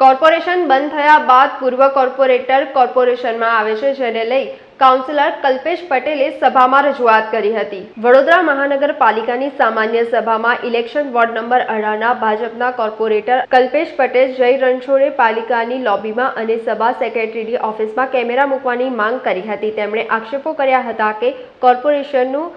Corporation બંધ થયા બાદ પૂર્વ કોર્પોરેટર કોર્પોરેશનમાં આવે છે, જેને લઈ કાઉન્સિલર કલ્પેશ પટેલે સભામાં રજૂઆત કરી હતી. વડોદરા મહાનગરપાલિકાની સામાન્ય સભામાં ઇલેક્શન વોર્ડ નંબર અઢારના ભાજપના કોર્પોરેટર કલ્પેશ પટેલ જય રણછોડે પાલિકાની લોબીમાં અને સભા સેક્રેટરીની ઓફિસમાં કેમેરા મૂકવાની માંગ કરી હતી. તેમણે આક્ષેપો કર્યા હતા કે કોર્પોરેશનનું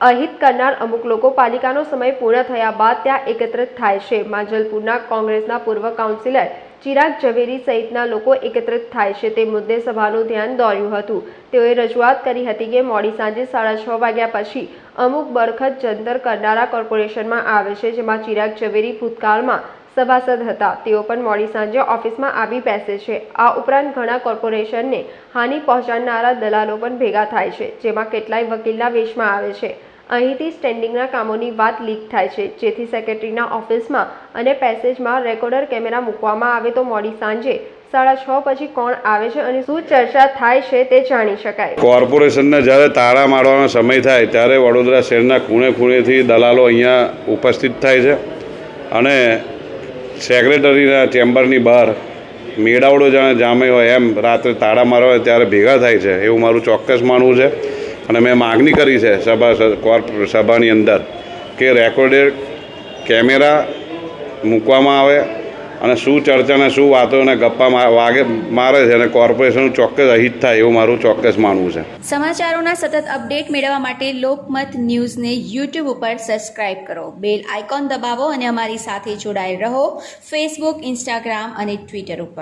અહિત કરનાર અમુક લોકો પાલિકાનો સમય પૂર્ણ થયા બાદ ત્યાં એકત્રિત થાય છે. માંજલપુરના કોંગ્રેસના પૂર્વ કાઉન્સિલર ચિરાગ ઝવેરી સહિતના લોકો એકત્રિત થાય છે. તે મુદ્દે સભાનું ધ્યાન દોર્યું હતું. તેઓએ રજૂઆત કરી હતી કે મોડી સાંજે સાડા છ વાગ્યા પછી અમુક બરખત જંતર કરનારા કોર્પોરેશનમાં આવે છે, જેમાં ચિરાગ ઝવેરી ભૂતકાળમાં સભાસદ હતા. તેઓ પણ મોડી સાંજે ઓફિસમાં આવી બેસે છે. આ ઉપરાંત ઘણા કોર્પોરેશનને હાનિ પહોંચાડનારા દલાલો પણ ભેગા થાય છે, જેમાં કેટલાય વકીલના વેશમાં આવે છે. અહીંથી સ્ટેન્ડિંગના કામોની વાત લીક થાય છે. જેથી સેક્રેટરીના ઓફિસમાં અને પેસેજમાં રેકોર્ડર કેમેરા મૂકવામાં આવે તો મોડી સાંજે સાડા છ પછી કોણ આવે છે અને શું ચર્ચા થાય છે તે જાણી શકાય. કોર્પોરેશનને જ્યારે તાળા મારવાનો સમય થાય ત્યારે વડોદરા શહેરના ખૂણે ખૂણેથી દલાલો અહીંયા ઉપસ્થિત થાય છે અને સેક્રેટરીના ચેમ્બરની બહાર મેળાવડો જાણે જામે હોય એમ રાત્રે તાળા મારવા ત્યારે ભેગા થાય છે. એવું મારું ચોક્કસ માનવું છે. અને મેં માગણી કરી છે સભા કોર્પ, સભાની અંદર કે રેકોર્ડેડ કેમેરા મૂકવામાં આવે અને શું ચર્ચા ને શું વાતો અને ગપ્પા વાગે મારે છે અને કોર્પોરેશનનું ચોક્કસ અહિત થાય એવું મારું ચોક્કસ માનવું છે. સમાચારોના સતત અપડેટ મેળવવા માટે લોકમત ન્યૂઝને યુટ્યુબ ઉપર સબસ્ક્રાઇબ કરો. બેલ આઇકોન દબાવો અને અમારી સાથે જોડાયેલ રહો ફેસબુક, ઇન્સ્ટાગ્રામ અને ટ્વિટર ઉપર.